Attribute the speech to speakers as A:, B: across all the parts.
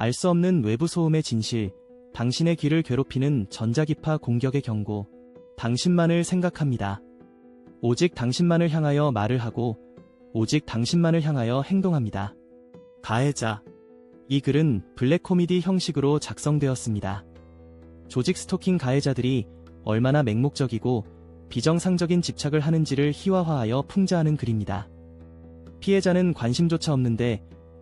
A: 알 수 없는 외부 소음의 진실, 당신의 귀를 괴롭히는 전자기파 공격의 경고, 당신만을 생각합니다. 오직 당신만을 향하여 말을 하고, 오직 당신만을 향하여 행동합니다. 가해자. 이 글은 블랙 코미디 형식으로 작성되었습니다. 조직 스토킹 가해자들이 얼마나 맹목적이고 비정상적인 집착을 하는지를 희화화하여 풍자하는 글입니다. 피해자는 관심조차 없는데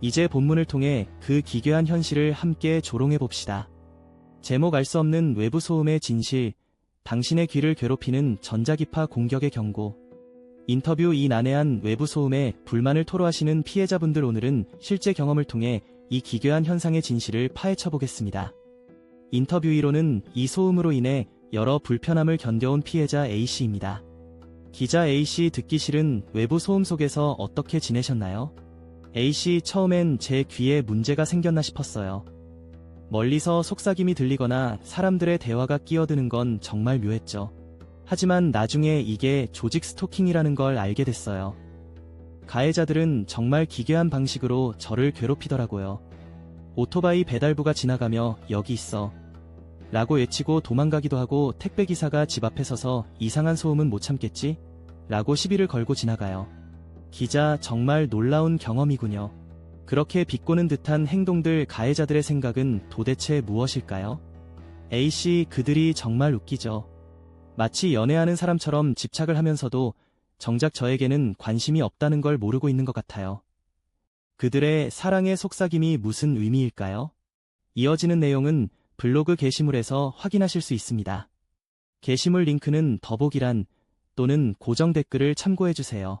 A: 이제 본문을 통해 그 기괴한 현실을 함께 조롱해 봅시다. 제목 알 수 없는 외부 소음의 진실, 당신의 귀를 괴롭히는 전자기파 공격의 경고. 인터뷰 이 난해한 외부 소음에 불만을 토로하시는 피해자분들 오늘은 실제 경험을 통해 이 기괴한 현상의 진실을 파헤쳐 보겠습니다. 인터뷰 1호는 이 소음으로 인해 여러 불편함을 견뎌온 피해자 A씨입니다. 기자 A씨 듣기 싫은 외부 소음 속에서 어떻게 지내셨나요? A씨 처음엔 제 귀에 문제가 생겼나 싶었어요. 멀리서 속삭임이 들리거나 사람들의 대화가 끼어드는 건 정말 묘했죠. 하지만 나중에 이게 조직 스토킹이라는 걸 알게 됐어요. 가해자들은 정말 기괴한 방식으로 저를 괴롭히더라고요. 오토바이 배달부가 지나가며 여기 있어. 라고 외치고 도망가기도 하고 택배기사가 집 앞에 서서 이상한 소음은 못 참겠지? 라고 시비를 걸고 지나가요. 기자 정말 놀라운 경험이군요. 그렇게 비꼬는 듯한 행동들 가해자들의 생각은 도대체 무엇일까요? A씨 그들이 정말 웃기죠. 마치 연애하는 사람처럼 집착을 하면서도 정작 저에게는 관심이 없다는 걸 모르고 있는 것 같아요. 그들의 사랑의 속삭임이 무슨 의미일까요? 이어지는 내용은 블로그 게시물에서 확인하실 수 있습니다. 게시물 링크는 더보기란 또는 고정 댓글을 참고해주세요.